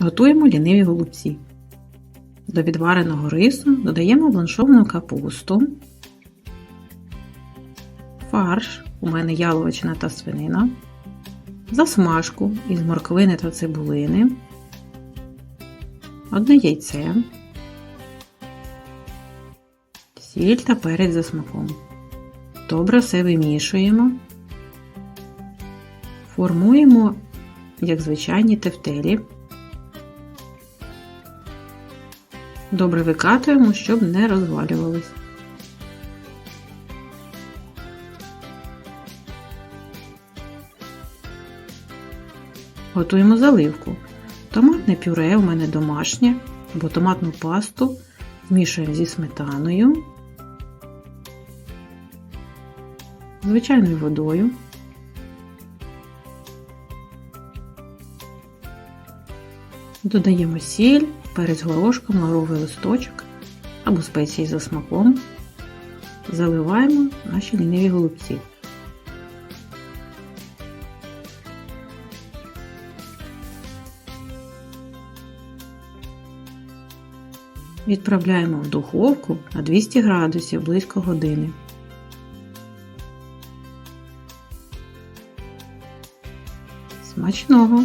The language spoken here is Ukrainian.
Готуємо ліниві голубці. До відвареного рису додаємо бланшовану капусту, фарш, у мене яловичина та свинина, засмажку із морквини та цибулини, одне яйце, сіль та перець за смаком. Добре все вимішуємо, формуємо, як звичайні тефтелі. Добре викатуємо, щоб не розвалювались. Готуємо заливку. Томатне пюре у мене домашнє, або томатну пасту змішуємо зі сметаною, звичайною водою. Додаємо сіль, перець горошком, лавровий листочок або спеції за смаком. Заливаємо наші ліниві голубці. Відправляємо в духовку на 200 градусів близько години. Смачного!